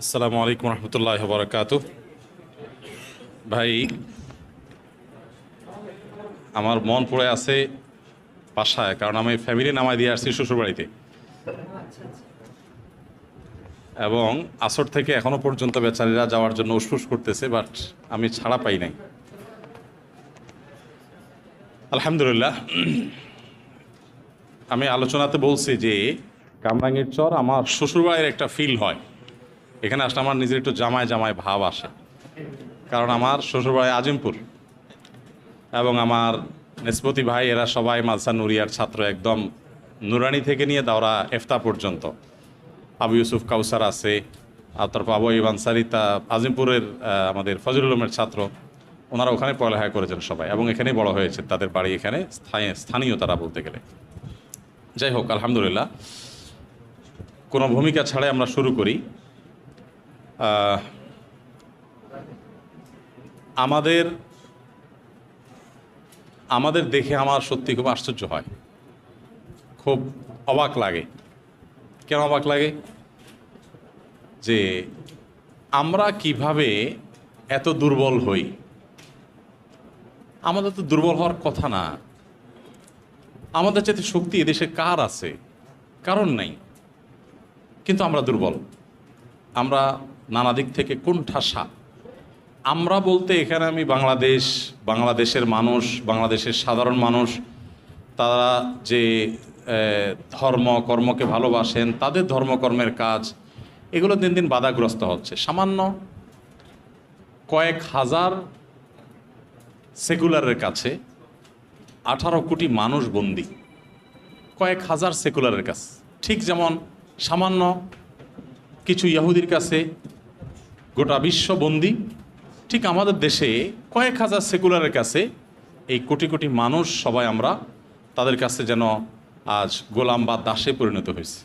আসসালামু আলাইকুম রহমতুল্লাহ বরকাত ভাই, আমার মন পড়ে আছে বাসায়, কারণ আমি ফ্যামিলি নামায় দিয়ে আসছি শ্বশুরবাড়িতে। এবং আসর থেকে এখনও পর্যন্ত বেচারীরা যাওয়ার জন্য উসফুস করতেছে বাট আমি ছাড়া পাই নাই। আলহামদুলিল্লাহ, আমি আলোচনাতে বলছি যে কামরাঙ্গীর চর আমার শ্বশুরবাড়ির একটা ফিল হয়। এখানে আসলে আমার নিজের একটু জামায় জামায় ভাব আসে। কারণ আমার শ্বশুরবাড়ি আজিমপুর এবং আমার নেসপতি ভাই, এরা সবাই মালসা নুরিয়ার ছাত্র, একদম নুরানি থেকে নিয়ে দাওরা এফতা পর্যন্ত। আবু ইউসুফ কাউসার আছে, আর তারপর আবু ইবানসারি তা আজিমপুরের আমাদের ফজলুল উলমের ছাত্র। ওনারা ওখানে পড়ালেখা করেছেন সবাই এবং এখানেই বড় হয়েছে তাদের বাড়ি এখানে স্থানীয় তারা বলতে গেলে। যাই হোক, আলহামদুলিল্লাহ। কোনো ভূমিকা ছাড়াই আমরা শুরু করি। আমাদের আমাদের দেখে আমার সত্যি খুব আশ্চর্য হয়। খুব অবাক লাগে। কেন অবাক লাগে? যে আমরা কীভাবে এত দুর্বল হই? আমাদের তো দুর্বল হওয়ার কথা না। আমাদের যাতে শক্তি এদেশে কার আছে? কারণ নাই। কিন্তু আমরা দুর্বল। আমরা নানা দিক থেকে কোণঠাসা। আমরা বলতে এখানে আমি বাংলাদেশ, বাংলাদেশের মানুষ, বাংলাদেশের সাধারণ মানুষ, তারা যে ধর্ম, কর্মকে ভালোবাসেন, তাদের ধর্মকর্মের কাজ, এগুলো দিন দিন বাধাগ্রস্ত হচ্ছে। সামান্য কয়েক হাজার সেকুলারের কাছে আঠারো কোটি মানুষ বন্দি। কয়েক হাজার সেকুলারের কাছে। ঠিক যেমন সামান্য কিছু ইহুদির কাছে গোটা বিশ্ব বন্দী। ঠিক আমাদের দেশে কয়েক হাজার সেকুলারের কাছে এই কোটি কোটি মানুষ সবাই আমরা তাদের কাছে যেন আজ গোলাম বা দাসে পরিণত হয়েছে।